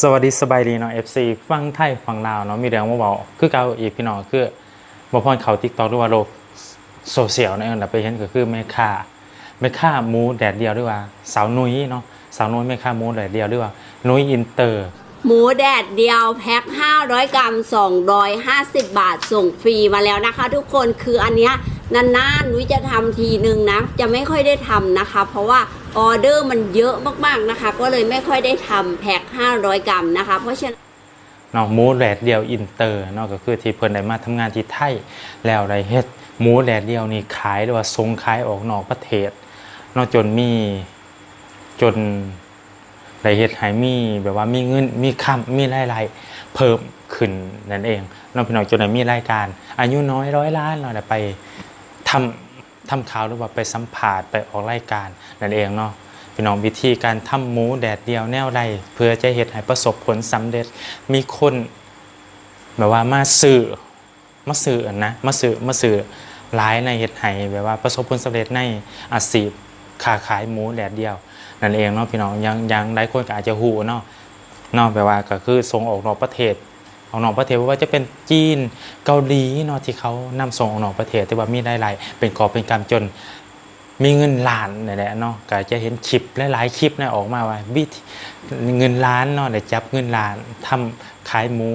สวัสดีสบายดีเนาะ FC ฟังไทยฟังลาวเนาะมีเรื่องมาบอกคือเก่าอีกพี่น้องคือบ่พรเขา TikTok หรือว่าโลกโซเชียลนั่นแหละไปเห็นก็คือแม่ค้าแม่ค้าหมูแดดเดียวหรือว่า สาวนุ้ยเนาะสาวนุ้ยแม่ค้าหมูแดดเดียวหรือว่านุ้ยอินเตอร์ หมูแดดเดียวแพ็ค500 กรัม 250 บาทส่งฟรีมาแล้วนะคะ ทุกคนคืออันเนี้ย นานๆนุ้ยจะทำทีนึงนะ จะไม่ค่อยได้ทำนะคะ เพราะว่าออเดอร์มันเยอะมากๆนะคะ ก็เลยไม่ค่อยได้ทำแพ็ค500 กรัมนะคะ เพราะฉะนั้นเนาะหมูแดดเดียวอินเตอร์เนาะก็คือที่เพิ่นได้มาทำงานที่ไทยแล้วได้เฮ็ดหมูแดดเดียวนี่ขายหรือว่าส่งขายออกนอกประเทศนาะจนมีจนได้เฮ็ดให้มีแบบว่ามีเงินมีคำมีรายได้เพิ่มขึ้นนั่นเองเนาะพี่น้องจนได้มีรายการ อายุน้อยร้อยล้านเนาได้ไป ทำทำข่าวหรือว่าไปสัมภาษณ์ไปออกรายการนั่นเองเนาะพี่น้องวิธีการทำหมูแดดเดียวแนวใดเพื่อจะเห็ดให้ประสบผลสำเร็จมีคนแบบว่ามาสื่อมาสื่อนะมาสื่อมาสื่อหลายในเห็ดให้แบบว่าประสบผลสำเร็จในอาชีพค้าขายหมูแดดเดียวนั่นเองเนาะพี่น้องยังยังหลายคนก็อาจจะหูเนาะเนาะแบบว่าก็คือส่งออกนอกประเทศ ออกนอกประเทศว่าจะเป็นจีนเกาหลีเนาะที่เขานำส่งออกนอกประเทศแต่ว่ามีหลายๆเป็นกอบเป็นกำจนมีเงินล้านนี่แหละเนาะก็จะเห็นคลิปหลายๆคลิปนะออกมาว่าวิธีเงินล้านเนาะได้จับเงินล้านทำขายหมู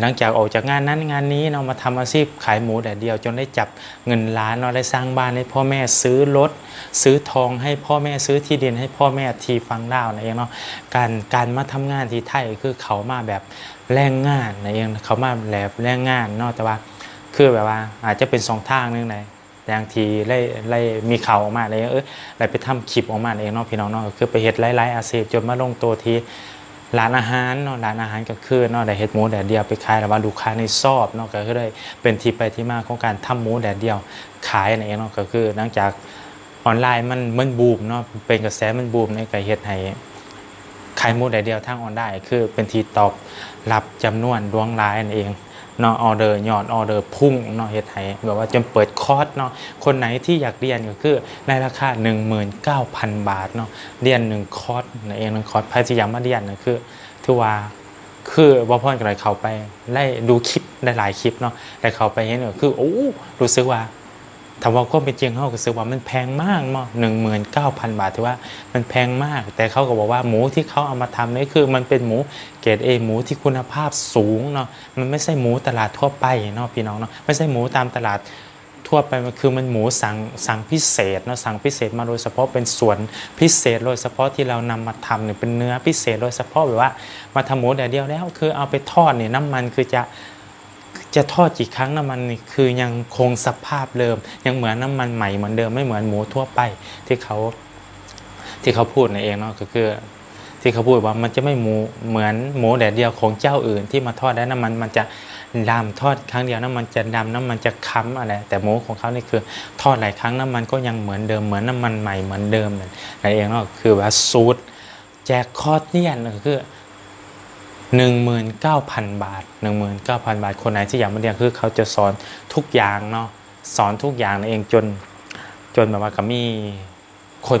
หลังจากออกจากงานนั้นงานนี้เนาะมาทำอาชีพขายหมูแต่เดียว จนได้จับเงินล้านเนาะได้สร้างบ้านให้พ่อแม่ซื้อรถซื้อทองให้พ่อแม่ซื้อที่ดินให้พ่อแม่ทีฟังดาวนะเองเนาะการการมาทำงานที่ไทยคือเขามาแบบแรงงานนะเองเขามาแบบแรงงานเนาะแต่ว่าคือแบบว่าอาจจะเป็นสองทางนึงเลยบางทีไล่ไล่มีข่าวออกมาอะไรเออไล่ไปทำคลิปออกมาเองเนาะพี่น้องเนาะคือไปเฮ็ดไล่ๆอาชีพจนมาลงตัวที ร้านอาหารเนาะร้านอาหารก็คือเนาะได้เฮ็ดหมูแดดเดียวไปขายแต่ว่าลูกค้าในชอบเนาะก็คือได้เป็นที่ไปที่มาของการทำหมูแดดเดียวขายนั่นเองเนาะก็คือหลังจากออนไลน์มันมันบูมเนาะเป็นกระแสมันบูมในการเฮ็ดให้ขายหมูแดดเดียวทางออนไลน์คือเป็นที่ตอบรับจำนวนดวงหลายนั่นเอง เนาะออเดอร์ยอดออเดอร์พุ่งเนาะเฮ็ดให้แบบว่าจนเปิดคอร์สเนาะคนไหนที่อยากเรียนก็คือในราคา 19,000 บาทเนาะเรียน 1 คอร์สนั่นเองหนึ่งคอร์สพยายามมาเรียนนะคือถือว่าคือบ่พ่อนก็เลยเข้าไปได้ดูคลิปได้หลายคลิปเนาะได้เข้าไปเห็นก็คือโอ้รู้สึกว่า ถ้าว่าก็เป็นจริงเขาก็รู้สึกว่ามันแพงมากเนาะ19,000บาทถือว่ามันแพงมาก แต่เขาก็บอกว่าหมูที่เขาเอามาทำนี่คือมันเป็นหมูเกรดเอหมูที่คุณภาพสูงเนาะมันไม่ใช่หมูตลาดทั่วไปเนาะพี่น้องเนาะไม่ใช่หมูตามตลาดทั่วไปมันคือมันหมูสั่งสั่งพิเศษเนาะสั่งพิเศษมาโดยเฉพาะเป็นส่วนพิเศษโดยเฉพาะที่เรานำมาทำเนี่ยเป็นเนื้อพิเศษโดยเฉพาะแบบว่ามาทำหมูแต่เดียวแล้ว คือเอาไปทอดเนี่ยน้ำมันคือจะ จะทอดกี่ครั้งน้ำมันนี่คือยังคงสภาพเดิม ยังเหมือนน้ำมันใหม่เหมือนเดิมไม่เหมือนหมูทั่วไปที่เขาที่เขาพูดนั่นเองเนาะก็คือที่เขาพูดว่ามันจะไม่หมูเหมือนหมูแดดเดียวของเจ้าอื่น ที่มาทอดได้น้ำมันมันจะดำทอดครั้งเดียวน้ำมันจะดำน้ำมันจะค้ำอะไร แต่หมูของเขานี่คือ ทอดหลายครั้งน้ำมันก็ยังเหมือนเดิมเหมือนน้ำมันใหม่เหมือนเดิมนั่นเองเนาะคือว่าสูตรแจกคอร์สเนี่ยก็คือ หนึ่งหมื่นเก้าพันบาทหนึ่งหมื่นเก้าพันบาท คนไหนที่อยากมาเรียนคือเขาจะสอนทุกอย่างเนาะสอนทุกอย่างนั่นเองจน จนแบบว่าก็มีคน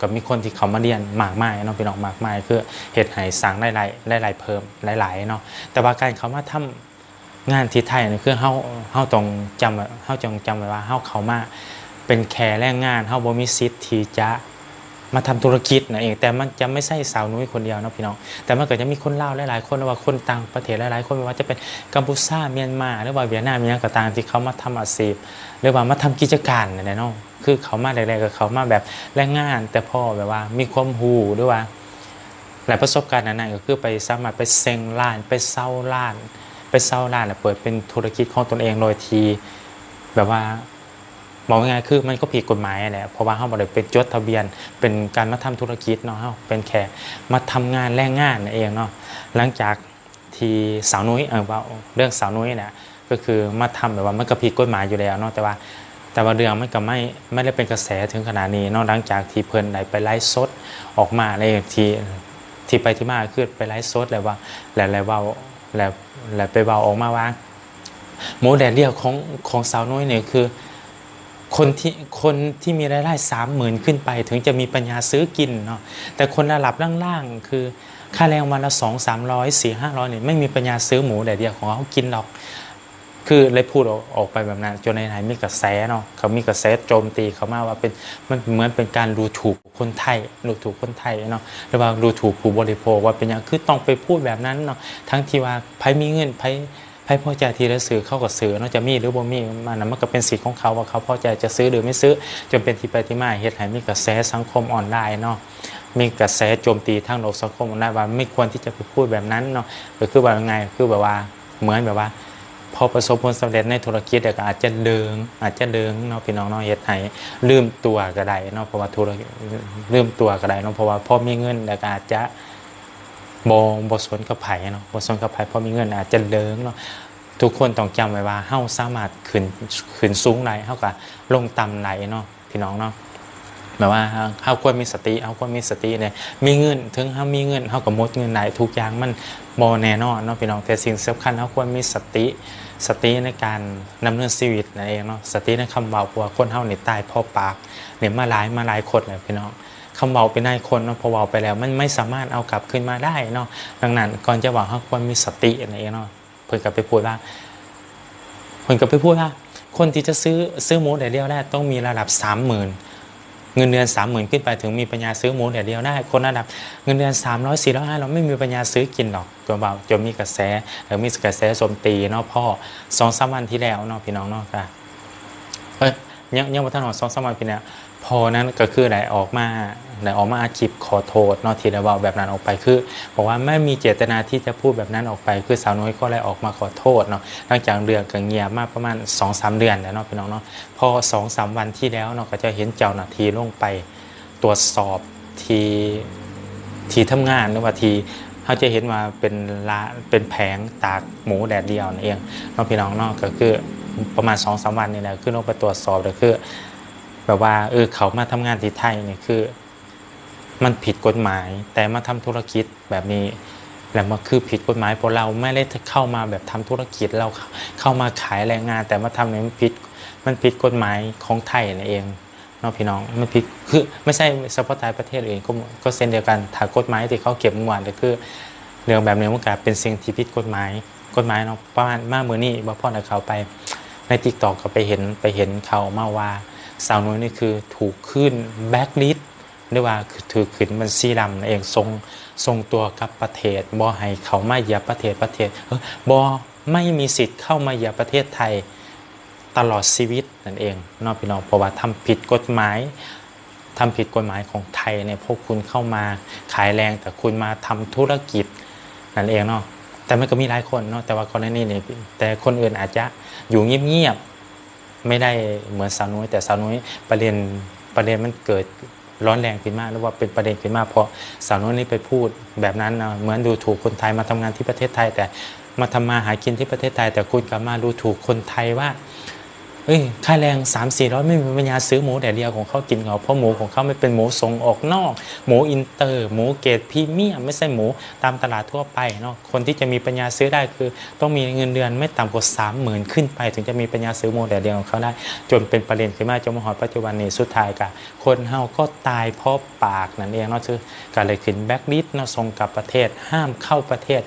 กับมีคนที่เขามาเรียนมากมายเนาะพี่น้องมากมายคือเหตุให้สั่งได้หลายได้หลายเพิ่มหลายๆเนาะแต่ว่าการเขามาทำงานที่ไทยนี่คือเฮาเฮาต้องจำไว้เฮาจงจำไว้ว่าเฮาเขามาเป็นแค่แรงงานเฮาบ่มีสิทธิ์ที่จะ มาทำธุรกิจนะเองแต่มันจะไม่ใช่สาวนุ้ยคนเดียวนะพี่น้องแต่มันก็จะมีคนเล่าหลายๆ คนว่าคนต่างประเทศหลายๆ คนไม่ว่าจะเป็นกัมพูชาเมียนมาหรือว่าเวียดนามมีอย่างก็ตามที่เขามาทำอาชีพหรือว่ามาทำกิจการเนี่ยเนาะคือเขามาแรกๆก็เขามาแบบแรงงาน แต่พอแบบว่ามีความหูด้วยว่าหลายประสบการณ์นั้นก็คือไปสามารถไปเซ็งร้านไปเช่าร้าน ไปเช่าร้านแล้วเปิดเป็นธุรกิจของตนเองโดยทีแบบว่า บอกง่ายๆคือมันก็ผิดกฎหมายแหละเพราะว่าเขาบอกเลยเป็นจดทะเบียน เป็นการมาทำธุรกิจเนาะเขาเป็นแค่มาทำงานแรงงานนั่นเองเนาะหลังจากที่สาวนุ้ยเออว่าเรื่องสาวนุ้ยเนี่ยก็คือมาทำแบบว่ามันก็ผิดกฎหมายอยู่แล้วเนาะแต่ว่าแต่ว่าเรื่องมันก็ไม่ไม่ได้เป็นกระแสถึงขนาดนี้เนอกหลังจากที่เพิ่นได้ไปไลฟ์สดออกมาในที่ที่ไปที่มาคือไปไลฟ์สดแล้วว่าแล้วแล้วว้าแล้วแล้วไปเว้าออกมาว่าหมูแดดเดียวของของสาวน้อยเนี่ยคือ คนที่คนที่มีรายได้สามหมื่นขึ้นไป ถึงจะมีปัญญาซื้อกินเนาะแต่คนระดับล่างๆ คือค่าแรงวันละสองสามร้อยสี่ห้าร้อยเนี่ยไม่มีปัญญาซื้อหมูแต่เดียวของเขากินหรอก คือเลยพูดออกออกไปแบบนั้นจนในไหนมีกระแสเนาะเขามีกระแสโจมตีเขามาว่าเป็นมันเหมือนเป็นการดูถูกคนไทยดูถูกคนไทยเนาะหรือว่าดูถูกผู้บริโภคว่าเป็นอย่างคือต้องไปพูดแบบนั้นเนาะทั้งที่ว่าไผมีเงินไผ ไผพอใจที่จะซื้อเข้ากับซื้อนาะจะมีหรือบ่มีมันนะมันก็เป็นสิทธิ์ของเขาว่าเขาพ่อใจจะซื้อหรือไม่ซื้อ จนเป็นที่ไปที่มาเหตุให้มีกระแสสังคมออนไลน์เนาะมีกระแสโจมตีทางโลกสังคมออนไลน์ว่าไม่ควรที่จะไปพูดแบบนั้นเนาะก็คือว่าไงคือแบบว่าเหมือนแบบว่า พอประสบผลสำเร็จในธุรกิจเดี๋ยวก็อาจจะเดิงอาจจะเดิงเนาะพี่น้องเนาะเฮ็ดให้ลืมตัวก็ได้เนาะเพราะว่าธุรกิจลืมตัวก็ได้เนาะเพราะว่าพอมีเงินแล้วก็อาจจะ บ่บ่สนกับไผ่เนาะบ่สนกับไผ่พอมีเงินอาจจะเดิงเนาะทุกคนต้องจำไว้ว่าเฮ้าสามารถขึ้นขึ้นสูงได้เฮาก็ลงต่ำได้เนาะพี่น้องเนาะแบบว่าเฮาควรมีสติเฮาควรมีสติเนี่ยมีเงินถึงเฮามีเงินเฮาก็หมดเงินได้ทุกอย่างมันบ่แน่นอนเนาะพี่น้องแต่สิ่งสำคัญเฮาควรมีสติสติในการดำเนินชีวิตนั่นเองเนาะสติในคำเว้าเพราะว่าคนเฮานี่ตายเพราะปากเนี่ยมาหลายมาหลายคนเลยพี่น้อง คำเว้าไปในคนเนาะพอเว้าไปแล้ว มันไม่สามารถเอากลับขึ้นมาได้เนาะดังนั้นก่อนจะเว้าเฮาควรมีสตินั่นเองเนาะเพิ่นก็ไปพูดว่าเพิ่นก็ไปพูดว่าคนที่จะซื้อซื้อหมูแดดเดียวได้ต้องมีระดับ30,000เงินเดือนสามหมื่นขึ้นไปถึงมีปัญญาซื้อหมูเดียวเดียวได้ คนระดับเงินเดือนสามร้อยสี่ร้อยห้าเราไม่มีปัญญาซื้อกินหรอกตัวเบาจะมีกระแสหรือมีกระแสโจมตีเนาะพ่อสองสามวันที่แล้วเนาะพี่น้องเนาะค่ะเอ้ ยังยังมาท่านหอสองสามวันพี่เนี่ยพอนั้นก็คือได้ออกมาได้ออกมาอาคลิปขอโทษเนาะที่ได้เบาแบบนั้นออกไปคือบอกว่าไม่มีเจตนาที่จะพูดแบบนั้นออกไป คือสาวน้อยก็เลยออกมาขอโทษเนาะหลังจากเรื่องก็เงียบมากประมาณ2อสเดือนแล้วเนาะพี่น้องเนาะพอสองสามวันที่แล้วเนาะก็จะเห็นเจ้าหน้าที่ลงไปตรวจสอบทีทีทำงานหรือว่าทีเขาจะเห็นว่าเป็นละเป็นแผงตากหมูแดดเดียวนั่นเองเน้องพี่น้องเนอกก็คือ ประมาณสองสามวันนี่แหละคือลงไปตรวจสอบก็คือ แบบว่าเออเขามาทำงานที่ไทยนี่คือ มันผิดกฎหมาย แต่มาทำธุรกิจแบบนี้แล้วมันคือผิดกฎหมายเพราะเราไม่ได้เข้ามาแบบทำธุรกิจเราเข้ามาขายแรงงาน แต่มาทำเนี่ยมันผิดมันผิดกฎหมายของไทยนั่นเองเนาะพี่น้องมันผิดคือไม่ใช่เฉพาะไทยประเทศอื่นก็ก็เช่นเดียวกันถ้ากฎหมายที่เขาเก็บเมื่อวานก็คือเรื่องแบบนี้มันกลายเป็นสิ่งที่ผิดกฎหมายกฎหมายเนาะประมาณมาเมื่อนี้บ่พ่อในเขาไป ในติ๊กตอกก็ไปเห็นไปเห็นเขามาว่าสาวนุ้ยนี่คือถูกขึ้นแบ็กลิสหรือว่าถือขึ้นมันซีดำนั่นเองทรงทรงตัวกับประเทศบ่ให้เขามาเหยียบประเทศประเทศเออบ่ไม่มีสิทธิ์เข้ามาเหยียบประเทศไทยตลอดชีวิตนั่นเองนอกพี่น้องเพราะว่าทำผิดกฎหมายทำผิดกฎหมายของไทยเนี่ยพวกคุณเข้ามาขายแรงแต่คุณมาทำธุรกิจนั่นเองเนาะ แต่มันก็มีหลายคนเนาะแต่ว่าคนนี้เนี่ยแต่คนอื่นอาจจะอยู่เงียบๆไม่ได้เหมือนสาวนุ้ยแต่สาวนุ้ยประเด็นประเด็นมันเกิดร้อนแรงขึ้นมากหรือว่าเป็นประเด็นขึ้นมากเพราะสาวนุ้ยนี่ไปพูดแบบนั้นนะเหมือนดูถูกคนไทยมาทำงานที่ประเทศไทย แต่มาทำมาหากินที่ประเทศไทย แต่คุณกลับมาดูถูกคนไทยว่า เอ้ยค่าแรง 3 4 0 0 ไม่มีปัญญาซื้อหมูแต่เดียวของเขากินเขาเพราะหมูของเขาไม่เป็นหมูส่งออกนอก หมูอินเตอร์ หมูเกรดพรีเมียมไม่ใช่หมูตามตลาดทั่วไปเนาะคนที่จะมีปัญญาซื้อได้คือ ต้องมีเงินเดือนไม่ต่ำกว่า3 0,000 ขึ้นไป ถึงจะมีปัญญาซื้อหมูแต่เดียวของเขาได้ จนเป็นประเด็นขึ้นมาจนมหอดปัจจุบันนี้สุดท้ายกะคนเฮาก็ตายเพราะปากนั่นเองเนาะคือการเลยขึ้นแบ็กลิสเนาะส่งกลับประเทศห้ามเข้าประเทศ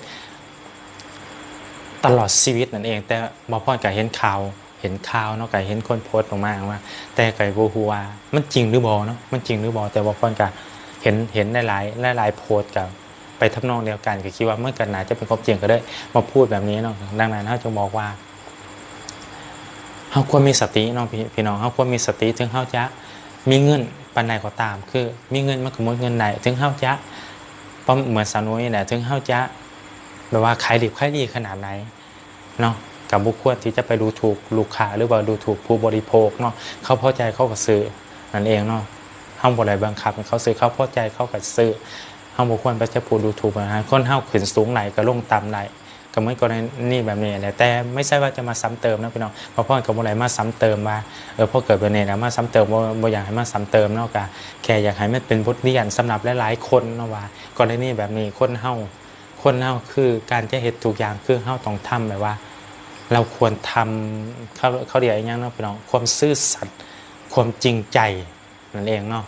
ตลอดชีวิตนั่นเอง แต่บอพ่อก็เห็นข่าว เห็นข่าวเนาะก็เห็นคนโพสต์ลงมาว่า แต่ไก่โบฮูวามันจริงหรือบอเนาะมันจริงหรือบอแต่บอพ่อก็เห็นเห็นหลายหลายหลายโพสต์กับไปทำนองเดียวกันก็คิดว่าเมื่อกันนาจะเป็นความจริงก็ได้มาพูดแบบนี้เนาะดังนั้นเขาจะบอกว่าเขาควรมีสติเนาะพี่พี่น้องเขาควรมีสติถึงเขาจะมีเงินปันใดก็ตาม คือมีเงินมันขโมยเงินไหนถึงเขาจะเหมือนสาวนุ้ยเนี่ยถึงเขาจะแบบว่าขายดิบขายดีขนาดไหนเนาะ กับบุคคลที่จะไปดูถูกลูกค้าหรือว่าดูถูกผู้บริโภคเนาะเขาพอใจเขาก็ซื้อนั่นเองเนาะห้ามบ่ได้บังคับเขาซื้อเขาพอใจเขาก็ซื้อห้ามบุคคลไปจะพูดดูถูกนะฮะคนเฮาขึ้นสูงไหนก็ลงต่ำไหนก็เหมือนกรณีแบบนี้แหละแต่ไม่ใช่ว่าจะมาซ้ำเติมนะพี่น้องเพราะพ่อกับบ่ได้มาซ้ำเติมว่าเออพ่อเกิดแบบนี้แล้วมาซ้ำเติมบ่บอยากให้มาซ้ำเติมเนาะกะแค่อยากให้มันเป็นบทเรียนสำหรับหลายๆคนเนาะว่ากรณีแบบนี้คนเฮาคนเฮาคือการจะเห็นทุกอย่างคือเฮาต้องทำแบบว่า เราควรทำเขาเขาเรียกอย่างเนาะพี่น้องความซื่อสัตย์ความจริงใจนั่นเองเนาะ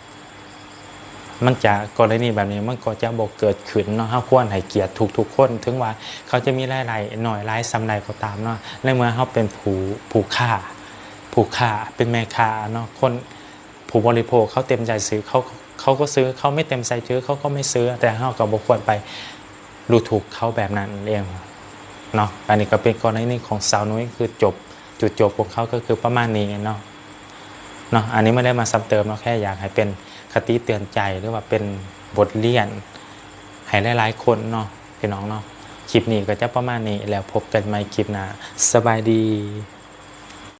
มันจะกรณีแบบนี้มันก็จะบอกเกิดขึ้นเนาะเฮาควรให้เกียรติทุกคนถึงว่าเขาจะมีหลายๆหน่อยหลายสำใดก็ตามเนาะในเมื่อเฮาเป็นผู้ผู้ค้าผู้ค้าเป็นแม่ค้าเนาะคนผู้บริโภคเขาเต็มใจซื้อเขาเขาก็ซื้อเขาไม่เต็มใจซื้อเขาก็ไม่ซื้อ แต่เฮาก็บ่ควรไปดูถูกเขาแบบนั้นเอง เนาะอันนี้ก็เป็นกรณีของสาวนุ้ยคือจบจุดจบของเขาก็คือประมาณนี้เนาะเนาะอันนี้ไม่ได้มาซ้ำเติมเนาะแค่อยากให้เป็นคติเตือนใจหรือว่าเป็นบทเรียนให้หลายๆคนเนาะพี่น้องเนาะคลิปนี้ก็จะประมาณนี้แล้วพบกันใหม่คลิปหน้าสบายดี